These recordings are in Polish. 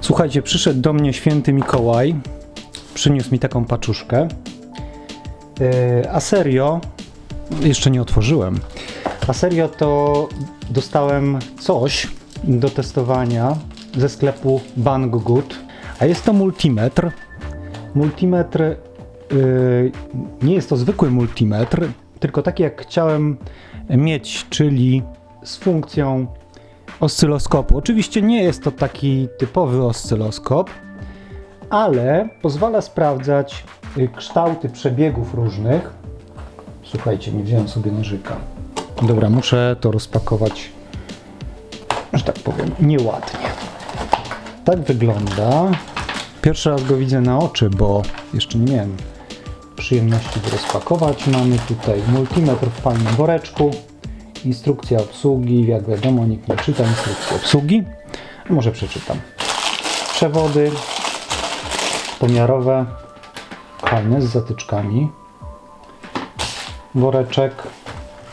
Słuchajcie, przyszedł do mnie święty Mikołaj. Przyniósł mi taką paczuszkę. Yy, A serio, jeszcze nie otworzyłem. A serio to dostałem coś do testowania ze sklepu Banggood. A jest to multimetr. Multimetr yy, nie jest to zwykły multimetr, tylko taki jak chciałem mieć, czyli z funkcją oscyloskopu. Oczywiście nie jest to taki typowy oscyloskop, ale pozwala sprawdzać y, kształty przebiegów różnych. Słuchajcie, nie wziąłem sobie nożyka. Dobra, muszę to rozpakować, że tak powiem, nieładnie. Tak wygląda. Pierwszy raz go widzę na oczy, bo jeszcze nie miałem przyjemności go rozpakować. Mamy tutaj multimetr w fajnym woreczku. Instrukcja obsługi, jak wiadomo, nikt nie czyta instrukcji obsługi. Może przeczytam. Przewody pomiarowe, fajne z zatyczkami. Woreczek,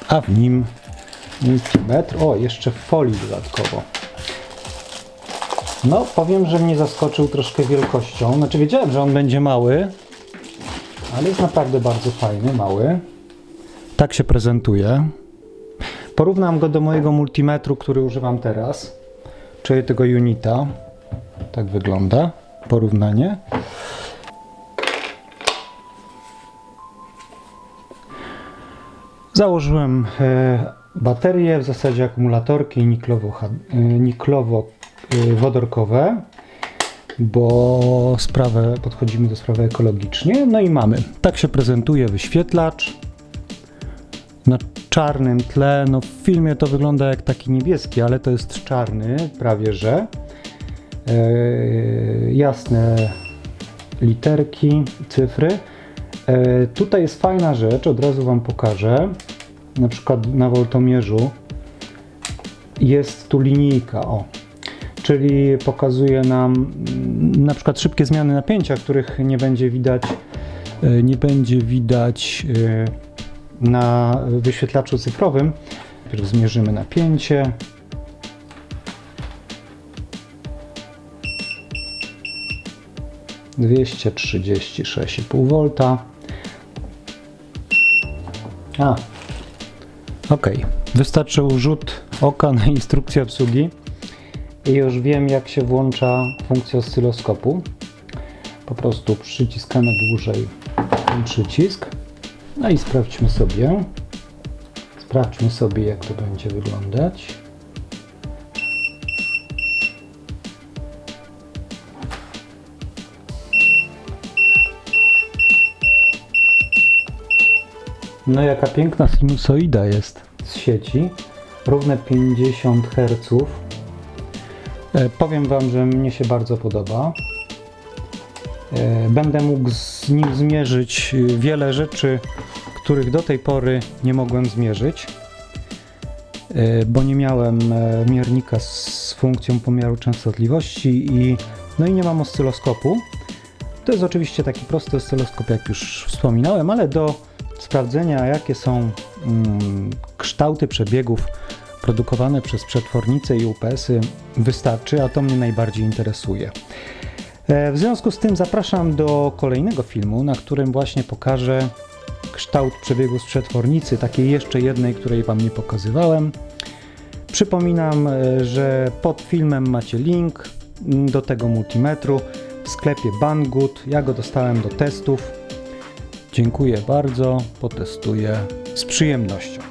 a w nim multimetr. O, jeszcze w folii dodatkowo. No, powiem, że mnie zaskoczył troszkę wielkością. Znaczy, wiedziałem, że on będzie mały, ale jest naprawdę bardzo fajny, mały. Tak się prezentuje. Porównam go do mojego multimetru, który używam teraz, czyli tego Unita. Tak wygląda porównanie. Założyłem e, baterie, w zasadzie akumulatorki niklowo, e, niklowo-wodorkowe, bo sprawę, podchodzimy do sprawy ekologicznie. No i mamy. Tak się prezentuje wyświetlacz na czarnym tle. No w filmie to wygląda jak taki niebieski, ale to jest czarny, prawie że. E, jasne literki, cyfry. E, tutaj jest fajna rzecz, od razu Wam pokażę. Na przykład na woltomierzu jest tu linijka, o. Czyli pokazuje nam mm, na przykład szybkie zmiany napięcia, których nie będzie widać, e, nie będzie widać e, na wyświetlaczu cyfrowym. Najpierw zmierzymy napięcie. Dwieście trzydzieści. A, ok. Wystarczył rzut oka na instrukcję obsługi i już wiem, jak się włącza funkcja oscyloskopu. Po prostu przyciskamy dłużej ten przycisk. No i sprawdźmy sobie. Sprawdźmy sobie, jak to będzie wyglądać. No jaka piękna sinusoida jest z sieci. Równe 50 Hz. E, powiem Wam, że mnie się bardzo podoba. E, Będę mógł z nim zmierzyć e, wiele rzeczy, których do tej pory nie mogłem zmierzyć, e, bo nie miałem miernika z funkcją pomiaru częstotliwości i, no i nie mam oscyloskopu. To jest oczywiście taki prosty oscyloskop, jak już wspominałem, ale do sprawdzenia, jakie są mm, kształty przebiegów produkowane przez przetwornice i UPS-y wystarczy, a to mnie najbardziej interesuje. E, W związku z tym zapraszam do kolejnego filmu, na którym właśnie pokażę kształt przebiegu z przetwornicy, takiej jeszcze jednej, której Wam nie pokazywałem. Przypominam, e, że pod filmem macie link do tego multimetru w sklepie Banggood. Ja go dostałem do testów. Dziękuję bardzo, potestuję z przyjemnością.